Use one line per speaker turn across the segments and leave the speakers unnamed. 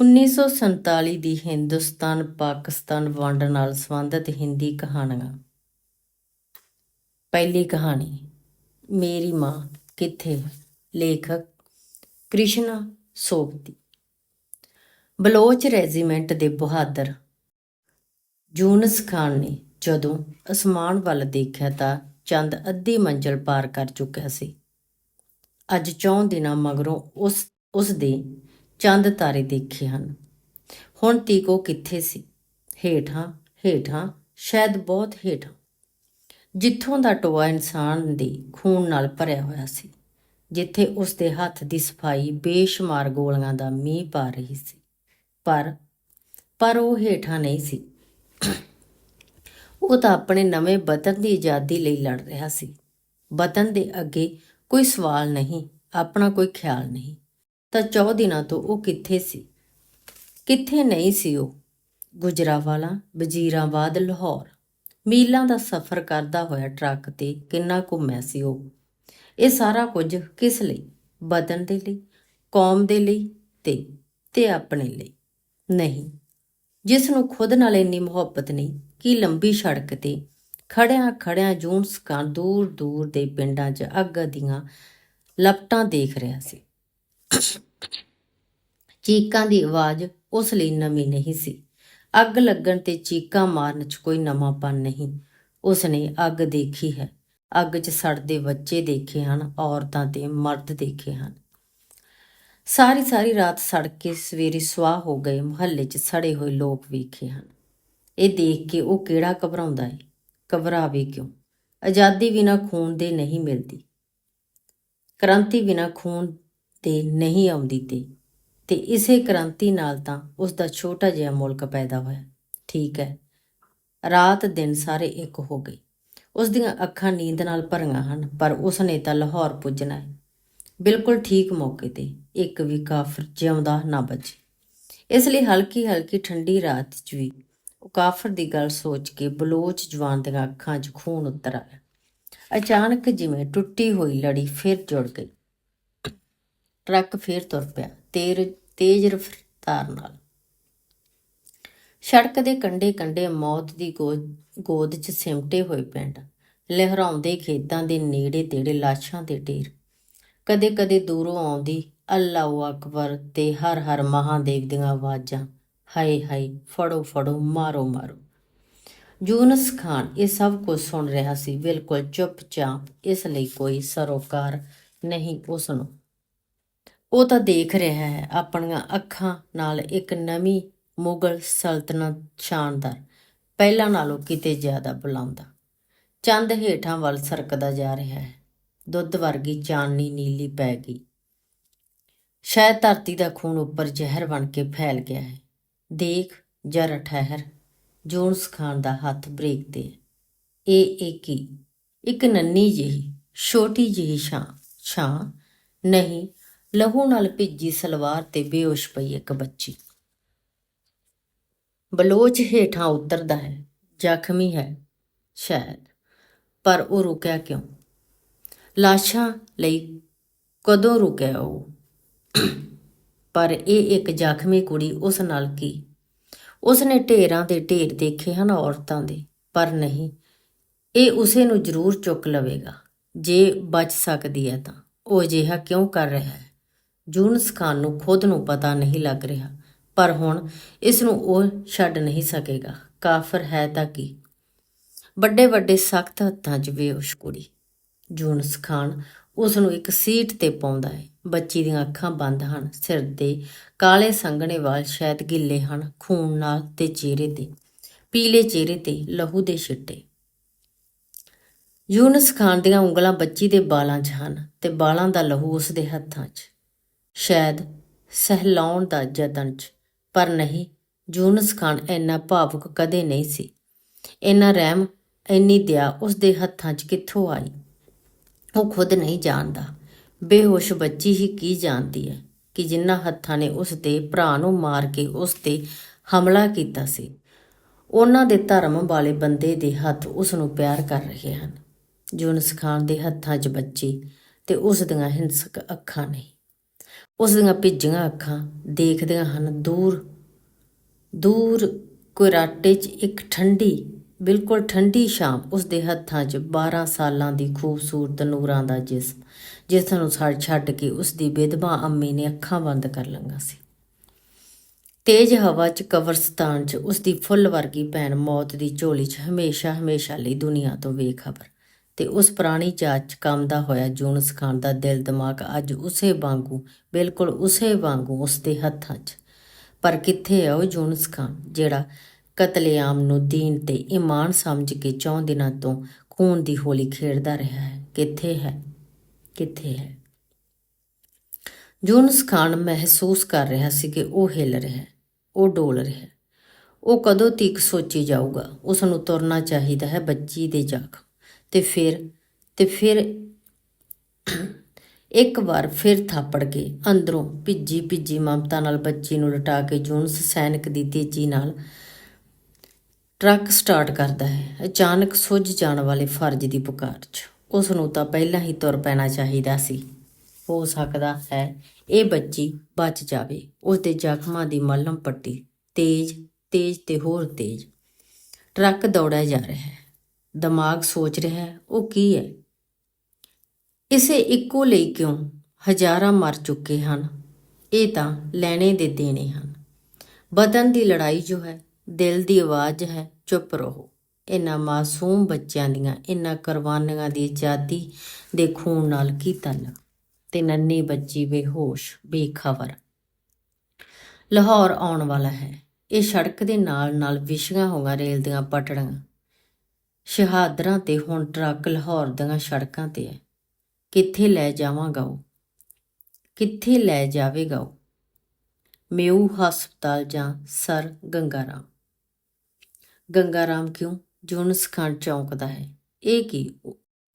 1947 ਦੀ ਹਿੰਦੁਸਤਾਨ ਪਾਕਿਸਤਾਨ ਵੰਡ ਨਾਲ ਸੰਬੰਧਿਤ ਹਿੰਦੀ ਕਹਾਣੀਆਂ। ਪਹਿਲੀ ਕਹਾਣੀ, ਮੇਰੀ ਮਾਂ ਕਿੱਥੇ ਲੇਖਕ ਕ੍ਰਿਸ਼ਨਾ ਸੋਪਤੀ ਬਲੋਚ ਰੈਜੀਮੈਂਟ ਦੇ ਬਹਾਦਰ ਜੂਨਸ ਖਾਨ ਨੇ ਜਦੋਂ ਅਸਮਾਨ ਵੱਲ ਦੇਖਿਆ ਤਾਂ ਚੰਦ ਅੱਧੀ ਮੰਜ਼ਲ ਪਾਰ ਕਰ ਚੁੱਕਿਆ ਸੀ। ਅੱਜ ਚੌਂ ਦਿਨਾਂ ਮਗਰੋਂ ਉਸ ਉਸ ਦੇ ਚੰਦ ਤਾਰੇ ਦੇਖੇ ਹਨ। ਹੁਣ ਤੀਕ ਉਹ ਕਿੱਥੇ ਸੀ? ਹੇਠਾਂ ਹੇਠਾਂ, ਸ਼ਾਇਦ ਬਹੁਤ ਹੇਠਾਂ। ਜਿੱਥੋਂ ਦਾ ਟੋਆ ਇਨਸਾਨ ਦੇ ਖੂਨ ਨਾਲ ਭਰਿਆ ਹੋਇਆ ਸੀ, ਜਿੱਥੇ ਉਸ ਦੇ ਹੱਥ ਦੀ ਸਫ਼ਾਈ ਬੇਸ਼ੁਮਾਰ ਗੋਲੀਆਂ ਦਾ ਮੀਂਹ ਪਾ ਰਹੀ ਸੀ। ਪਰ ਪਰ ਉਹ ਹੇਠਾਂ ਨਹੀਂ ਸੀ। ਉਹ ਤਾਂ ਆਪਣੇ ਨਵੇਂ ਵਤਨ ਦੀ ਆਜ਼ਾਦੀ ਲਈ ਲੜ ਰਿਹਾ ਸੀ। ਵਤਨ ਦੇ ਅੱਗੇ ਕੋਈ ਸਵਾਲ ਨਹੀਂ, ਆਪਣਾ ਕੋਈ ਖਿਆਲ ਨਹੀਂ। ਤਾਂ 14 ਦਿਨਾਂ ਤੋਂ ਉਹ ਕਿੱਥੇ ਸੀ? ਕਿੱਥੇ ਨਹੀਂ ਸੀ ਉਹ? ਗੁਜਰਾਵਾਲਾ, ਵਜ਼ੀਰਾਬਾਦ, ਲਾਹੌਰ। ਮੀਲਾਂ ਦਾ ਸਫ਼ਰ ਕਰਦਾ ਹੋਇਆ ਟਰੱਕ ਤੇ ਕਿੰਨਾ ਘੁੰਮਿਆ ਸੀ ਉਹ? ਇਹ ਸਾਰਾ ਕੁਝ ਕਿਸ ਲਈ? ਬਦਨ ਦੇ ਲਈ? ਕੌਮ ਦੇ ਲਈ? ਤੇ ਤੇ ਆਪਣੇ ਲਈ? ਨਹੀਂ। ਜਿਸ ਨੂੰ ਖੁਦ ਨਾਲ ਇੰਨੀ ਮੁਹੱਬਤ ਨਹੀਂ, ਕਿ ਲੰਬੀ ਸੜਕ ਤੇ ਖੜਿਆਂ ਖੜਿਆਂ ਜੂਨ ਸਕਾਂ ਦੂਰ ਦੂਰ ਦੇ ਪਿੰਡਾਂ 'ਚ ਅੱਗ ਦੀਆਂ ਲਪਟਾਂ ਦੇਖ ਰਿਹਾ ਸੀ। ਚੀਕਾਂ ਦੀ ਆਵਾਜ਼ ਉਸ ਲਈ ਨਵੀਂ ਨਹੀਂ ਸੀ। ਅੱਗ ਲੱਗਣ ਤੇ ਚੀਕਾਂ ਮਾਰਨ 'ਚ ਕੋਈ ਨਵਾਂਪਨ ਨਹੀਂ। ਉਸ ਨੇ ਅੱਗ ਦੇਖੀ ਹੈ। ਅੱਗ 'ਚ ਸੜਦੇ ਬੱਚੇ ਦੇਖੇ ਹਨ, ਔਰਤਾਂ ਤੇ ਮਰਦ ਦੇਖੇ ਹਨ। ਸਾਰੀ ਸਾਰੀ ਰਾਤ ਸੜ ਕੇ ਸਵੇਰੇ ਸਵਾਹ ਹੋ ਗਏ, ਮੁਹੱਲੇ 'ਚ ਸੜੇ ਹੋਏ ਲੋਕ ਵੇਖੇ ਹਨ। ਇਹ ਦੇਖ ਕੇ ਉਹ ਕਿਹੜਾ ਘਬਰਾਉਂਦਾ ਹੈ ਘਬਰਾਵੇ ਕਿਉਂ? ਆਜ਼ਾਦੀ ਬਿਨਾ ਖੂਨ ਦੇ ਨਹੀਂ ਮਿਲਦੀ। ਕ੍ਰਾਂਤੀ ਬਿਨਾ ਖੂਨ ਤੇ ਨਹੀਂ ਆਉਂਦੀ ਤੇ। ਤੇ ਇਸੇ ਕ੍ਰਾਂਤੀ ਨਾਲ ਤਾਂ ਉਸ ਦਾ ਛੋਟਾ ਜਿਹਾ ਮੁਲਕ ਪੈਦਾ ਹੋਇਆ। ਠੀਕ ਹੈ। ਰਾਤ ਦਿਨ ਸਾਰੇ ਇੱਕ ਹੋ ਗਏ। ਉਸ ਦੀਆਂ ਅੱਖਾਂ ਨੀਂਦ ਨਾਲ ਭਰੀਆਂ ਹਨ, ਪਰ ਉਸ ਨੇ ਤਾਂ ਲਾਹੌਰ ਪੁੱਜਣਾ ਹੈ। ਬਿਲਕੁਲ ਠੀਕ ਮੌਕੇ ਤੇ ਇੱਕ ਵੀ ਕਾਫਰ ਜਿਉਂਦਾ ਨਾ ਬਚੇ। ਇਸ ਲਈ ਹਲਕੀ ਹਲਕੀ ਠੰਡੀ ਰਾਤ 'ਚ ਵੀ ਉਹ ਕਾਫਰ ਦੀ ਗੱਲ ਸੋਚ ਕੇ ਬਲੋਚ ਜਵਾਨ ਦੀਆਂ ਅੱਖਾਂ 'ਚ ਖੂਨ ਉਤਰ ਆਇਆ। ਅਚਾਨਕ ਜਿਵੇਂ ਟੁੱਟੀ ਹੋਈ ਲੜੀ ਫਿਰ ਜੁੜ ਗਈ। ਟਰੱਕ ਫੇਰ ਤੁਰ ਪਿਆ, ਤੇਰ, ਤੇਜ਼ ਰਫ਼ਤਾਰ ਨਾਲ। ਸੜਕ ਦੇ ਕੰਢੇ ਕੰਢੇ ਮੌਤ ਦੀ ਗੋਦ ਗੋਦ 'ਚ ਸਿਮਟੇ ਹੋਏ ਪਿੰਡ, ਲਹਿਰਾਉਂਦੇ ਖੇਤਾਂ ਦੇ ਨੇੜੇ ਤੇੜੇ ਲਾਸ਼ਾਂ ਦੇ ਢੇਰ। ਕਦੇ ਕਦੇ ਦੂਰੋਂ ਆਉਂਦੀ, ਅੱਲਾਹੁ ਅਕਬਰ ਤੇ ਹਰ ਹਰ ਮਹਾਦੇਵ ਦੀਆਂ ਆਵਾਜ਼ਾਂ ਹਾਏ ਹਾਏ ਫੜੋ ਫੜੋ, ਮਾਰੋ ਮਾਰੋ। ਜੂਨਸ ਖਾਨ ਇਹ ਸਭ ਕੁਝ ਸੁਣ ਰਿਹਾ ਸੀ, ਬਿਲਕੁਲ ਚੁੱਪਚਾਪ, ਇਸ ਲਈ ਕੋਈ ਸਰੋਕਾਰ ਨਹੀਂ ਉਸ ਨੂੰ ਉਹ ਤਾਂ ਦੇਖ ਰਿਹਾ ਹੈ ਆਪਣੀਆਂ ਅੱਖਾਂ ਨਾਲ ਇੱਕ ਨਵੀਂ ਮੁਗਲ ਸਲਤਨਤ ਸ਼ਾਨਦਾਰ। ਪਹਿਲਾਂ ਨਾਲੋਂ ਕਿਤੇ ਜ਼ਿਆਦਾ ਬੁਲਾਉਂਦਾ ਚੰਦ ਹੇਠਾਂ ਵੱਲ ਸਰਕਦਾ ਜਾ ਰਿਹਾ ਹੈ। ਦੁੱਧ ਵਰਗੀ ਚਾਨਣੀ ਨੀਲੀ ਪੈ ਗਈ। ਸ਼ਾਇਦ ਧਰਤੀ ਦਾ ਖੂਨ ਉੱਪਰ ਜ਼ਹਿਰ ਬਣ ਕੇ ਫੈਲ ਗਿਆ ਹੈ। ਦੇਖ, ਜਰਾ ਠਹਿਰ ਜੋਨਸ ਖਾਨ ਦਾ ਹੱਥ ਬ੍ਰੇਕ ਤੇ ਹੈ। ਇਹ ਇੱਕ ਇੱਕ ਨੰਨੀ ਜਿਹੀ, ਛੋਟੀ ਜਿਹੀ ਛਾਂ ਛਾਂ, ਨਹੀਂ ਲਹੂ ਨਾਲ ਭਿੱਜੀ ਸਲਵਾਰ ਤੇ ਬੇਹੋਸ਼ ਪਈ ਇੱਕ ਬੱਚੀ। ਬਲੋਚ ਹੇਠਾਂ ਉਤਰਦਾ ਹੈ, ਜ਼ਖਮੀ ਹੈ, ਸ਼ਾਇਦ, ਪਰ ਉਹ ਰੁਕਿਆ ਕਿਉਂ? ਲਾਸ਼ਾਂ ਲਈ ਕਦੋਂ ਰੁਕਿਆ ਉਹ? ਪਰ ਇਹ ਇੱਕ ਜ਼ਖਮੀ ਕੁੜੀ ਉਸ ਨਾਲ ਕੀ? ਉਸ ਨੇ ਢੇਰਾਂ ਦੇ ਢੇਰ ਦੇਖੇ ਹਨ ਔਰਤਾਂ ਦੇ, ਪਰ ਨਹੀਂ, ਇਹ ਉਸੇ ਨੂੰ ਜ਼ਰੂਰ ਚੁੱਕ ਲਵੇਗਾ, ਜੇ ਬਚ ਸਕਦੀ ਹੈ ਤਾਂ। ਉਹ ਅਜਿਹਾ ਕਿਉਂ ਕਰ ਰਿਹਾ ਹੈ? ਜੂਨਸ ਖਾਨ ਨੂੰ ਖੁਦ ਨੂੰ ਪਤਾ ਨਹੀਂ ਲੱਗ ਰਿਹਾ, ਪਰ ਹੁਣ ਇਸ ਨੂੰ ਉਹ ਛੱਡ ਨਹੀਂ ਸਕੇਗਾ। ਕਾਫਰ ਹੈ ਤਾਂ ਕੀ? ਵੱਡੇ ਵੱਡੇ ਸਖਤ ਹੱਥਾਂ 'ਚ ਬੇਹੋਸ਼ ਕੁੜੀ। ਜੂਨਸ ਖਾਨ ਉਸ ਨੂੰ ਇੱਕ ਸੀਟ ਤੇ ਪਾਉਂਦਾ ਹੈ। ਬੱਚੀ ਦੀਆਂ ਅੱਖਾਂ ਬੰਦ ਹਨ। ਸਿਰ ਦੇ ਕਾਲੇ ਸੰਘਣੇ ਵਾਲ ਸ਼ਾਇਦ ਗਿੱਲੇ ਹਨ। ਖੂਨ ਨਾਲ ਤੇ ਚਿਹਰੇ ਤੇ, ਪੀਲੇ ਚਿਹਰੇ ਤੇ ਲਹੂ ਦੇ ਛਿੱਟੇ। ਯੂਨਸ ਖਾਨ ਦੀਆਂ ਉਂਗਲਾਂ ਬੱਚੀ ਦੇ ਬਾਲਾਂ 'ਚ ਹਨ ਤੇ ਬਾਲਾਂ ਦਾ ਲਹੂ ਉਸ ਦੇ ਹੱਥਾਂ 'ਚ। ਸ਼ਾਇਦ ਸਹਿਲਾਉਣ ਦਾ ਯਤਨ 'ਚ, ਪਰ ਨਹੀਂ, ਯੂਨਸ ਖਾਨ ਇੰਨਾ ਭਾਵੁਕ ਕਦੇ ਨਹੀਂ ਸੀ। ਇੰਨਾ ਰਹਿਮ ਇੰਨੀ ਦਇਆ ਉਸ ਦੇ ਹੱਥਾਂ 'ਚ ਕਿੱਥੋਂ ਆਈ? ਉਹ ਖੁਦ ਨਹੀਂ ਜਾਣਦਾ। ਬੇਹੋਸ਼ ਬੱਚੀ ਹੀ ਕੀ ਜਾਣਦੀ ਹੈ ਕਿ ਜਿਨ੍ਹਾਂ ਹੱਥਾਂ ਨੇ ਉਸ ਦੇ ਭਰਾ ਨੂੰ ਮਾਰ ਕੇ ਉਸ ਤੇ ਹਮਲਾ ਕੀਤਾ ਸੀ, ਉਹਨਾਂ ਦੇ ਧਰਮ ਵਾਲੇ ਬੰਦੇ ਦੇ ਹੱਥ ਉਸ ਨੂੰ ਪਿਆਰ ਕਰ ਰਹੇ ਹਨ। ਜੂਨਸ ਖਾਨ ਦੇ ਹੱਥਾਂ 'ਚ ਬੱਚੀ ਤੇ ਉਸ ਦੀਆਂ ਹਿੰਸਕ ਅੱਖਾਂ ਨਹੀਂ। ਉਸ ਦੀਆਂ ਭਿੱਜੀਆਂ ਅੱਖਾਂ ਦੇਖਦੀਆਂ ਹਨ। ਦੂਰ ਦੂਰ ਕੁਰਾਟੇ 'ਚ ਇੱਕ ਠੰਡੀ, ਬਿਲਕੁਲ ਠੰਡੀ ਸ਼ਾਮ ਉਸ ਦੇ ਹੱਥਾਂ 'ਚ 12 ਸਾਲਾਂ ਦੀ ਖੂਬਸੂਰਤ ਨੂਰਾਂ ਦਾ ਜਿਸਮ ਜਿਸ ਨੂੰ ਛੱਡ ਛੱਡ ਕੇ ਉਸ ਦੀ ਵਿਧਵਾ ਅੰਮੀ ਨੇ ਅੱਖਾਂ ਬੰਦ ਕਰ ਲਈਆਂ ਸੀ। ਤੇਜ਼ ਹਵਾ 'ਚ ਕਬਰਸਤਾਨ 'ਚ ਉਸ ਦੀ ਫੁੱਲ ਵਰਗੀ ਭੈਣ ਮੌਤ ਦੀ ਝੋਲੀ 'ਚ ਹਮੇਸ਼ਾ ਹਮੇਸ਼ਾ ਲਈ ਦੁਨੀਆ ਤੋਂ ਬੇਖਬਰ। ਤੇ ਉਸ ਪੁਰਾਣੀ ਜਾਤ 'ਚ ਕੰਮਦਾ ਹੋਇਆ ਜੂਨਸ ਖਾਨ ਦਾ ਦਿਲ ਦਿਮਾਗ ਅੱਜ ਉਸੇ ਵਾਂਗੂ, ਬਿਲਕੁਲ ਉਸੇ ਵਾਂਗੂ ਉਸਦੇ ਹੱਥਾਂ 'ਚ। ਪਰ ਕਿੱਥੇ ਹੈ ਉਹ ਜੂਨਸ ਖਾਨ ਜਿਹੜਾ ਕਤਲੇਆਮ ਨੂੰ ਦੀਨ ਤੇ ਇਮਾਨ ਸਮਝ ਕੇ ਚੌਂ ਦਿਨਾਂ ਤੋਂ ਖੂਨ ਦੀ ਹੋਲੀ ਖੇਡਦਾ ਰਿਹਾ ਹੈ? ਕਿੱਥੇ ਹੈ? ਕਿੱਥੇ ਹੈ? ਜੂਨਸ ਖਾਨ ਮਹਿਸੂਸ ਕਰ ਰਿਹਾ ਸੀ ਕਿ ਉਹ ਹਿੱਲ ਰਿਹਾ ਹੈ, ਉਹ ਡੋਲ ਰਿਹਾ ਹੈ। ਉਹ ਕਦੋਂ ਤੀਕ ਸੋਚੀ ਜਾਊਗਾ ਉਸ ਨੂੰ ਤੁਰਨਾ ਚਾਹੀਦਾ ਹੈ ਬੱਚੀ ਦੇ ਜਾਗ ਤੇ ਫਿਰ ਤੇ ਫਿਰ ਇੱਕ ਵਾਰ ਫਿਰ ਥਾਪੜ ਗਏ ਅੰਦਰੋਂ ਭਿੱਜੀ ਭਿੱਜੀ ਮਮਤਾ ਨਾਲ ਬੱਚੀ ਨੂੰ ਲਟਾ ਕੇ ਜੂਨਸ ਸੈਨਿਕ ਦੀ ਤੇਜ਼ੀ ਨਾਲ ਟਰੱਕ ਸਟਾਰਟ ਕਰਦਾ ਹੈ। ਅਚਾਨਕ ਸੁੱਜ ਜਾਣ ਵਾਲੇ ਫਰਜ਼ ਦੀ ਪੁਕਾਰ 'ਚ ਉਸ ਨੂੰ ਤਾਂ ਪਹਿਲਾਂ ਹੀ ਤੁਰ ਪੈਣਾ ਚਾਹੀਦਾ ਸੀ। ਹੋ ਸਕਦਾ ਹੈ ਇਹ ਬੱਚੀ ਬਚ ਜਾਵੇ। ਉਸ ਦੇ ਜ਼ਖਮਾਂ ਦੀ ਮਲਮ ਪੱਟੀ ਤੇਜ਼ ਤੇਜ਼ ਤੇ ਹੋਰ ਤੇਜ਼ ਟਰੱਕ ਦੌੜਿਆ ਜਾ ਰਿਹਾ ਹੈ। ਦਿਮਾਗ ਸੋਚ ਰਿਹਾ ਹੈ, ਉਹ ਕੀ ਹੈ? ਇਸੇ ਇੱਕੋ ਲਈ ਕਿਉਂ ਹਜ਼ਾਰਾਂ ਮਰ ਚੁੱਕੇ ਹਨ? ਇਹ ਤਾਂ ਲੈਣੇ ਦੇ ਦੇਣੇ ਹਨ। ਬਦਨ ਦੀ ਲੜਾਈ ਜੋ ਹੈ, ਦਿਲ ਦੀ ਆਵਾਜ਼ ਹੈ, ਚੁੱਪ ਰਹੋ। ਇਹਨਾਂ ਮਾਸੂਮ ਬੱਚਿਆਂ ਦੀਆਂ, ਇਹਨਾਂ ਕੁਰਬਾਨੀਆਂ ਦੀ ਆਜ਼ਾਦੀ ਦੇ ਖੂਨ ਨਾਲ ਕੀ ਤਾਲੁਕ ਤੇ ਨੰਨੀ ਬੱਚੀ ਬੇਹੋਸ਼, ਬੇਖਬਰ। ਲਾਹੌਰ ਆਉਣ ਵਾਲਾ ਹੈ। ਇਹ ਸੜਕ ਦੇ ਨਾਲ ਨਾਲ ਵਿਛੀਆਂ ਹੋਈਆਂ ਰੇਲ ਦੀਆਂ ਪਟੜੀਆਂ। ਸ਼ਹਾਦਰਾਂ ਤੇ ਹੁਣ ਟਰੱਕ ਲਾਹੌਰ ਦੀਆਂ ਸੜਕਾਂ ਤੇ ਹੈ। ਕਿੱਥੇ ਲੈ ਜਾਵਾਂਗਾ ਉਹ? ਕਿੱਥੇ ਲੈ ਜਾਵੇਗਾ ਉਹ? ਮੇਊ ਹਸਪਤਾਲ ਜਾਂ ਸਰ ਗੰਗਾਰਾਮ? ਗੰਗਾਰਾਮ ਕਿਉਂ? ਜੋਨਸ ਖਾਨ ਚੌਂਕਦਾ ਹੈ। ਇਹ ਕੀ?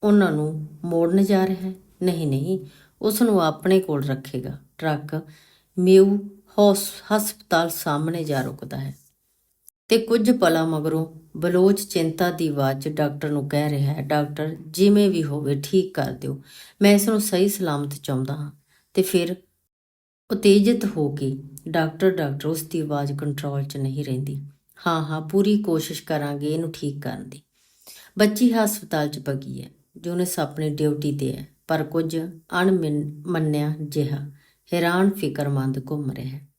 ਉਹਨਾਂ ਨੂੰ ਮੋੜਨ ਜਾ ਰਿਹਾ ਹੈ? ਨਹੀਂ ਨਹੀਂ। ਉਸ ਨੂੰ ਆਪਣੇ ਕੋਲ ਰੱਖੇਗਾ। ਟਰੱਕ ਮੇਊ ਹੌਸ, ਹਸਪਤਾਲ ਸਾਹਮਣੇ ਜਾ ਰੁਕਦਾ ਹੈ। ਤੇ ਕੁਝ ਪਲਾਂ ਮਗਰੋਂ ਬਲੋਚ ਚਿੰਤਾ ਦੀ ਆਵਾਜ਼ 'ਚ ਡਾਕਟਰ ਨੂੰ ਕਹਿ ਰਿਹਾ ਹੈ, ਡਾਕਟਰ, ਜਿਵੇਂ ਵੀ ਹੋਵੇ ਠੀਕ ਕਰ ਦਿਓ। ਮੈਂ ਇਸ ਨੂੰ ਸਹੀ ਸਲਾਮਤ ਚਾਹੁੰਦਾ ਹਾਂ। ਤੇ ਫਿਰ ਉਤੇਜਿਤ ਹੋ ਕੇ ਡਾਕਟਰ ਡਾਕਟਰ, ਉਸ ਦੀ ਆਵਾਜ਼ ਕੰਟਰੋਲ 'ਚ ਨਹੀਂ ਰਹਿੰਦੀ। ਹਾਂ ਹਾਂ, ਪੂਰੀ ਕੋਸ਼ਿਸ਼ ਕਰਾਂਗੇ ਇਹਨੂੰ ਠੀਕ ਕਰਨ ਦੀ। ਬੱਚੀ ਹਸਪਤਾਲ 'ਚ ਪਗੀ ਹੈ ਜੋਨਸ ਆਪਣੀ ਡਿਊਟੀ ਤੇ ਹੈ, ਪਰ ਕੁਝ ਅਣਮੰਨਿਆ ਜਿਹਾ ਹੈਰਾਨ ਫਿਕਰਮੰਦ ਘੁੰਮ ਰਿਹਾ ਹੈ।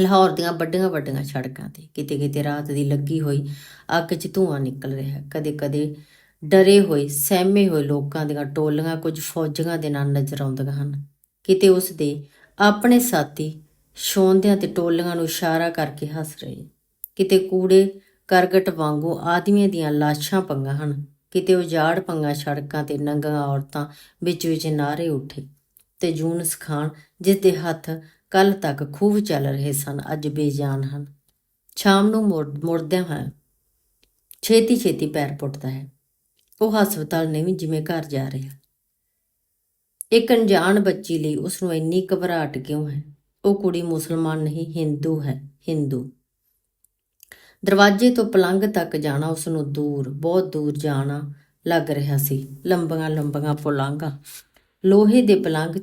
ਲਾਹੌਰ ਦੀਆਂ ਵੱਡੀਆਂ ਵੱਡੀਆਂ ਸੜਕਾਂ ਤੇ ਕਿਤੇ ਕਿਤੇ ਰਾਤ ਦੀ ਲੱਗੀ ਹੋਈ ਅੱਗ 'ਚ ਧੂਆਂ ਨਿਕਲ ਰਿਹਾ ਕਦੇ ਕਦੇ ਡਰੇ ਹੋਏ, ਸਹਿਮੇ ਹੋਏ ਲੋਕਾਂ ਦੀਆਂ ਟੋਲੀਆਂ ਕੁਝ ਫੌਜੀਆਂ ਦੇ ਨਾਲ ਨਜ਼ਰ ਆਉਂਦੀਆਂ ਹਨ। ਕਿਤੇ ਉਸ ਦੇ ਆਪਣੇ ਸਾਥੀ ਸ਼ੌਂਦਿਆਂ ਤੇ ਟੋਲੀਆਂ ਨੂੰ ਇਸ਼ਾਰਾ ਕਰਕੇ ਹੱਸ ਰਹੇ। ਕਿਤੇ ਕੂੜੇ ਕਰਗਟ ਵਾਂਗੂ ਆਦਮੀਆਂ ਦੀਆਂ ਲਾਸ਼ਾਂ ਪੰਗਾਂ ਹਨ। ਕਿਤੇ ਉਜਾੜ ਪੰਗਾਂ ਸੜਕਾਂ ਤੇ ਨੰਗੀਆਂ ਔਰਤਾਂ ਵਿੱਚ ਵਿੱਚ ਨਾਰੇ ਉੱਠੇ ਤੇ ਜੂਨ ਖਾਨ ਜਿਸ ਦੇ ਹੱਥ ਕੱਲ ਤੱਕ ਖੂਬ ਚੱਲ ਰਹੇ ਸਨ, ਅੱਜ ਬੇਜਾਨ ਹਨ। ਸ਼ਾਮ ਨੂੰ ਮੁੜ- ਮੁੜਦਿਆਂ ਹੋਇਆ ਛੇਤੀ ਛੇਤੀ ਪੈਰ ਪੁੱਟਦਾ ਹੈ। ਉਹ ਹਸਪਤਾਲ ਨੇ ਵੀ ਜਿਵੇਂ ਘਰ ਜਾ ਰਿਹਾ। ਇੱਕ ਅਣਜਾਣ ਬੱਚੀ ਲਈ ਉਸ ਨੂੰ ਇੰਨੀ ਘਬਰਾਹਟ ਕਿਉਂ ਹੈ? ਉਹ ਕੁੜੀ ਮੁਸਲਮਾਨ ਨਹੀਂ, ਹਿੰਦੂ ਹੈ, ਹਿੰਦੂ। ਦਰਵਾਜ਼ੇ ਤੋਂ ਪਲੰਘ ਤੱਕ ਜਾਣਾ ਉਸ ਨੂੰ ਦੂਰ, ਬਹੁਤ ਦੂਰ ਜਾਣਾ ਲੱਗ ਰਿਹਾ ਸੀ। ਲੰਬੀਆਂ ਲੰਬੀਆਂ ਪਲੰਘਾਂ, ਲੋਹੇ ਦੇ ਪਲੰਗ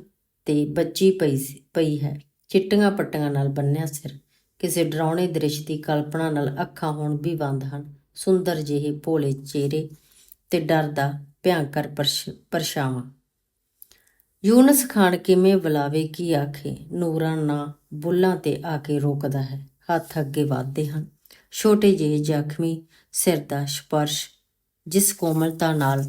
ਤੇ ਬੱਚੀ ਪਈ ਸੀ- ਪਈ ਹੈ। ਚਿੱਟੀਆਂ ਪੱਟੀਆਂ ਨਾਲ ਬੰਨਿਆ ਸਿਰ। ਕਿਸੇ ਡਰਾਉਣੇ ਦ੍ਰਿਸ਼ ਦੀ ਕਲਪਨਾ ਨਾਲ ਅੱਖਾਂ ਹੁਣ ਵੀ ਬੰਦ ਹਨ। ਸੁੰਦਰ ਜਿਹੇ ਭੋਲੇ ਚਿਹਰੇ ਤੇ ਡਰ ਦਾ ਭਿਆੰਕਰ ਪਰਛਾਵਾਂ। ਯੂਨਸ ਖਾਨ ਕਿਵੇਂ ਬੁਲਾਵੇ, ਕੀ ਆਖੇ? ਨੂਰਾਂ ਨਾ ਬੁੱਲਾਂ ਤੇ ਆ ਕੇ ਰੋਕਦਾ ਹੈ। ਹੱਥ ਅੱਗੇ ਵਧਦੇ ਹਨ। ਛੋਟੇ ਜਿਹੇ ਜ਼ਖਮੀ ਸਿਰ ਦਾ ਸਪਰਸ਼ ਜਿਸ ਕੋਮਲਤਾ ਨਾਲ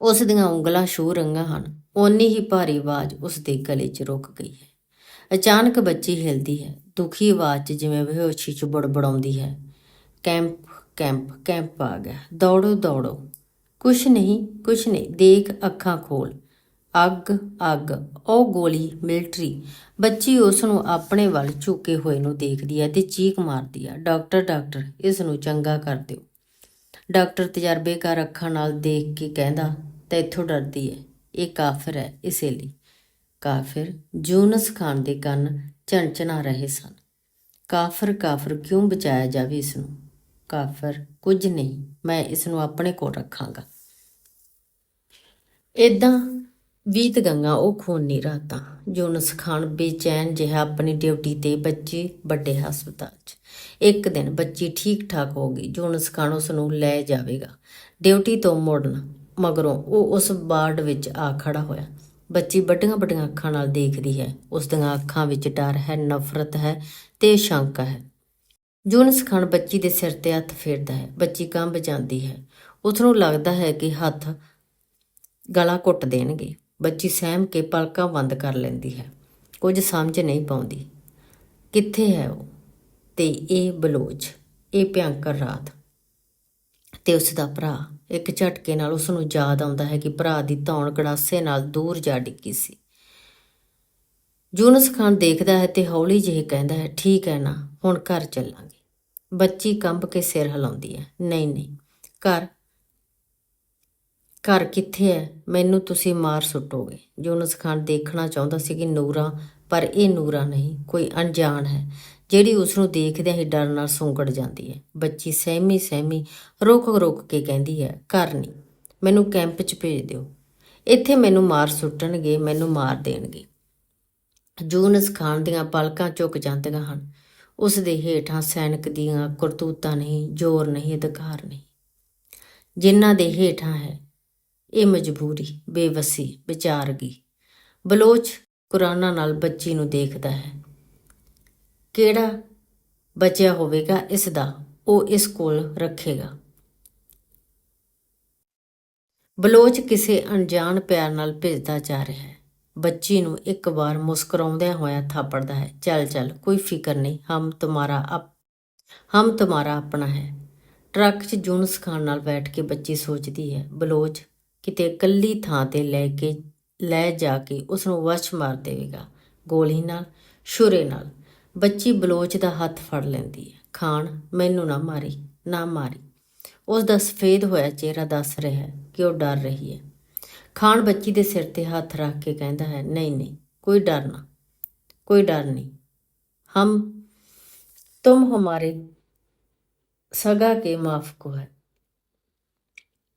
ਉਸ ਦੀਆਂ ਉਂਗਲਾਂ ਛੂ ਰੰਗਾਂ ਹਨ, ਓਨੀ ਹੀ ਭਾਰੀ ਆਵਾਜ਼ ਉਸ ਦੇ ਗਲੇ 'ਚ ਰੁਕ ਗਈ ਹੈ। ਅਚਾਨਕ ਬੱਚੀ ਹਿਲਦੀ ਹੈ। ਦੁਖੀ ਆਵਾਜ਼ 'ਚ ਜਿਵੇਂ ਬੇਹੋਸ਼ੀ 'ਚ ਬੜਬੜਾਉਂਦੀ ਹੈ। ਕੈਂਪ ਕੈਂਪ ਕੈਂਪ ਆ ਗਿਆ। ਦੌੜੋ ਦੌੜੋ। ਕੁਛ ਨਹੀਂ ਕੁਛ ਨਹੀਂ। ਦੇਖ ਅੱਖਾਂ ਖੋਲ। ਅੱਗ ਅੱਗ। ਉਹ ਗੋਲੀ ਮਿਲਟਰੀ। ਬੱਚੀ ਉਸ ਨੂੰ ਆਪਣੇ ਵੱਲ ਝੁਕੇ ਹੋਏ ਨੂੰ ਦੇਖਦੀ ਹੈ ਤੇ ਚੀਕ ਮਾਰਦੀ ਹੈ। ਡਾਕਟਰ ਡਾਕਟਰ, ਇਸ ਨੂੰ ਚੰਗਾ ਕਰ ਦਿਓ। ਡਾਕਟਰ ਤਜਰਬੇਕਾਰ ਅੱਖਾਂ ਨਾਲ ਦੇਖ ਕੇ ਕਹਿੰਦਾ ਤਾਂ ਇੱਥੋਂ ਡਰਦੀ ਹੈ ਇਹ ਕਾਫਰ ਹੈ। ਇਸੇ ਲਈ। ਕਾਫਰ ਜੂਨਸ ਖਾਨ ਦੇ ਕੰਨ ਝਣਝਣਾ ਰਹੇ ਸਨ। ਕਾਫਰ ਕਾਫਰ ਕਿਉਂ ਬਚਾਇਆ ਜਾਵੇ ਇਸ ਨੂੰ ਕਾਫਰ, ਕੁਝ ਨਹੀਂ, ਮੈਂ ਇਸ ਨੂੰ ਆਪਣੇ ਕੋਲ ਰੱਖਾਂਗਾ। ਇਦਾਂ ਵੀਤ ਗੰਗਾ, ਉਹ ਖੂਨੀ ਰਾਤਾਂ। ਯੂਨਸ ਖਾਨ ਬੇਚੈਨ ਜਿਹਾ ਆਪਣੀ ਡਿਊਟੀ ਤੇ ਬੱਚੀ ਵੱਡੇ ਹਸਪਤਾਲ 'ਚ। ਇੱਕ ਦਿਨ ਬੱਚੀ ਠੀਕ ਠਾਕ ਹੋ ਗਈ। ਯੂਨਸ ਖਾਨ ਉਸ ਨੂੰ ਲੈ ਜਾਵੇਗਾ। ਡਿਊਟੀ ਤੋਂ ਮੁੜਨ, ਮਗਰੋਂ ਉਹ ਉਸ ਵਾਰਡ ਵਿੱਚ ਆ ਖੜਾ ਹੋਇਆ। ਬੱਚੀ ਵੱਡੀਆਂ ਵੱਡੀਆਂ ਅੱਖਾਂ ਨਾਲ ਦੇਖਦੀ ਹੈ। ਉਸ ਦੀਆਂ ਅੱਖਾਂ ਵਿੱਚ ਡਰ ਹੈ, ਨਫ਼ਰਤ ਹੈ ਤੇ ਸ਼ੰਕਾ ਹੈ। ਜੂਨ ਖਾਨ ਬੱਚੀ ਦੇ ਸਿਰ ਤੇ ਹੱਥ ਫੇਰਦਾ ਹੈ। ਬੱਚੀ ਕੰਬ ਜਾਂਦੀ ਹੈ। ਉਸ ਨੂੰ ਲੱਗਦਾ ਹੈ ਕਿ ਹੱਥ ਗਲਾ ਘੁੱਟ ਦੇਣਗੇ। ਬੱਚੀ ਸਹਿਮ ਕੇ ਪਲਕਾਂ ਬੰਦ ਕਰ ਲੈਂਦੀ ਹੈ। ਕੁਝ ਸਮਝ ਨਹੀਂ ਪਾਉਂਦੀ। ਕਿੱਥੇ ਹੈ ਉਹ? ਤੇ ਇਹ ਬਲੋਚ, ਇਹ ਭਿਆੰਕਰ ਰਾਤ। ਤੇ ਉਸ ਦਾ ਭਰਾ। ਇੱਕ ਝਟਕੇ ਨਾਲ ਉਸ ਨੂੰ ਯਾਦ ਆਉਂਦਾ ਹੈ ਕਿ ਭਰਾ ਦੀ ਧੌਣ ਗੜਾਸੇ ਨਾਲ ਦੂਰ ਜਾ ਡਿੱਗੀ ਸੀ। ਜੂਨਸ ਖਾਨ ਦੇਖਦਾ ਹੈ ਤੇ ਹੌਲੀ ਜਿਹੇ ਕਹਿੰਦਾ ਹੈ, ਠੀਕ ਹੈ ਨਾ, ਹੁਣ ਘਰ ਚੱਲਾਂਗੇ। ਬੱਚੀ ਕੰਬ ਕੇ ਸਿਰ ਹਿਲਾਉਂਦੀ ਹੈ। ਨਹੀਂ ਨਹੀਂ, ਘਰ ਘਰ ਕਿੱਥੇ ਹੈ? ਮੈਨੂੰ ਤੁਸੀਂ ਮਾਰ ਸੁੱਟੋਗੇ। ਯੂਨਸ ਖਾਨ ਦੇਖਣਾ ਚਾਹੁੰਦਾ ਸੀ ਕਿ ਨੂਰਾ, ਪਰ ਇਹ ਨੂਰਾ ਨਹੀਂ, ਕੋਈ ਅਣਜਾਣ ਹੈ। ਜਿਹੜੀ ਉਸ ਨੂੰ ਦੇਖਦਿਆਂ ਹੀ ਡਰ ਨਾਲ ਸੌਂਕੜ ਜਾਂਦੀ ਹੈ। ਬੱਚੀ ਸਹਿਮੀ ਸਹਿਮੀ ਰੁਕ ਰੁਕ ਕੇ ਕਹਿੰਦੀ ਹੈ, ਘਰ ਨਹੀਂ ਮੈਨੂੰ ਕੈਂਪ 'ਚ ਭੇਜ ਦਿਓ। ਇੱਥੇ ਮੈਨੂੰ ਮਾਰ ਸੁੱਟਣਗੇ, ਮੈਨੂੰ ਮਾਰ ਦੇਣਗੇ ਯੂਨਸ ਖਾਨ ਦੀਆਂ ਪਲਕਾਂ ਝੁਕ ਜਾਂਦੀਆਂ ਹਨ। ਉਸ ਦੇ ਹੇਠਾਂ ਸੈਨਿਕ ਦੀਆਂ ਕਰਤੂਤਾਂ ਨਹੀਂ, ਜ਼ੋਰ ਨਹੀਂ, ਅਧਿਕਾਰ ਨਹੀਂ। ਜਿਨ੍ਹਾਂ ਦੇ ਹੇਠਾਂ ਹੈ, ਇਹ ਮਜਬੂਰੀ, ਬੇਵਸੀ, ਵਿਚਾਰਗੀ। ਬਲੋਚ ਕੁਰਾਨਾ ਨਾਲ ਬੱਚੀ ਨੂੰ ਦੇਖਦਾ ਹੈ। ਕਿਹੜਾ ਬਚਿਆ ਹੋਵੇਗਾ ਇਸ ਦਾ ਉਹ ਇਸ ਕੋਲ ਰੱਖੇਗਾ। ਬਲੋਚ ਕਿਸੇ ਅਣਜਾਣ ਪਿਆਰ ਨਾਲ ਭਿੱਜਦਾ ਜਾ ਰਿਹਾ ਹੈ। ਬੱਚੀ ਨੂੰ ਇੱਕ ਵਾਰ ਮੁਸਕਰਾਉਂਦਿਆਂ ਹੋਇਆ ਥਾਪੜਦਾ ਹੈ। ਚੱਲ ਚੱਲ, ਕੋਈ ਫਿਕਰ ਨਹੀਂ, ਹਮ ਤੁਮਾਰਾ ਅਪ, ਹਮ ਤੁਮਾਰਾ ਆਪਣਾ ਹੈ। ਟਰੱਕ 'ਚ ਜੂਨਸ ਖਾਨ ਨਾਲ ਬੈਠ ਕੇ ਬੱਚੀ ਸੋਚਦੀ ਹੈ, ਬਲੋਚ ਕਿਤੇ ਇਕੱਲੀ ਥਾਂ ਤੇ ਲੈ ਕੇ, ਲੈ ਜਾ ਕੇ ਉਸ ਨੂੰ ਵਸ਼ ਮਾਰ ਦੇਵੇਗਾ। ਗੋਲੀ ਨਾਲ, ਛੁਰੇ ਨਾਲ। ਬੱਚੀ ਬਲੋਚ ਦਾ ਹੱਥ ਫੜ ਲੈਂਦੀ ਹੈ ਖਾਨ ਮੈਨੂੰ ਨਾ ਮਾਰੀ ਨਾ ਮਾਰੀ ਉਸ ਦਾ ਸਫੇਦ ਹੋਇਆ ਚਿਹਰਾ ਦੱਸ ਰਿਹਾ ਹੈ ਕਿ ਉਹ ਡਰ ਰਹੀ ਹੈ ਖਾਨ ਬੱਚੀ ਦੇ ਸਿਰ ਤੇ ਹੱਥ ਰੱਖ ਕੇ ਕਹਿੰਦਾ ਹੈ ਨਹੀਂ ਨਹੀਂ ਕੋਈ ਡਰ ਨਾ ਕੋਈ ਡਰ ਨਹੀਂ ਹਮ तुम हमारे ਸਗਾ ਕੇ ਮਾਫ ਕੋ ਹੈ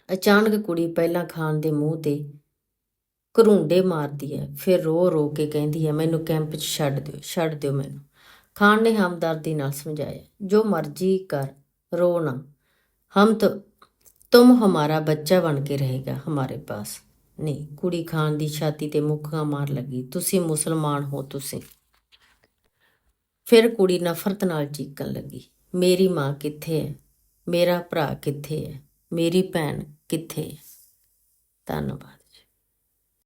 ਅਚਾਨਕ ਕੁੜੀ ਪਹਿਲਾਂ ਖਾਨ ਦੇ ਮੂੰਹ ਤੇ ਘਰੁੰਡੇ ਮਾਰਦੀ ਹੈ ਫਿਰ ਰੋ ਰੋ ਕੇ ਕਹਿੰਦੀ ਹੈ ਮੈਨੂੰ ਕੈਂਪ 'ਚ ਛੱਡ ਦਿਓ ਛੱਡ ਦਿਓ ਮੈਨੂੰ ਖਾਨ ਨੇ ਹਮਦਰਦੀ ਨਾਲ ਸਮਝਾਇਆ, ਜੋ ਮਰਜ਼ੀ ਕਰ, ਰੋ ਨਾ। ਹਮ ਤਾਂ, ਤੁਮ ਹਮਾਰਾ ਬੱਚਾ ਬਣ ਕੇ ਰਹੇਗਾ ਹਮਾਰੇ ਪਾਸ। ਨਹੀਂ, ਕੁੜੀ ਖਾਨ ਦੀ ਛਾਤੀ ਤੇ ਮੁੱਕਾ ਮਾਰ ਲੱਗੀ, ਤੁਸੀਂ ਮੁਸਲਮਾਨ ਹੋ ਤੁਸੀਂ। ਫਿਰ ਕੁੜੀ ਨਫ਼ਰਤ ਨਾਲ ਚੀਕਣ ਲੱਗੀ, ਮੇਰੀ ਮਾਂ ਕਿੱਥੇ ਹੈ? ਮੇਰਾ ਭਰਾ ਕਿੱਥੇ ਹੈ? ਮੇਰੀ ਭੈਣ ਕਿੱਥੇ ਹੈ? ਧੰਨਵਾਦ।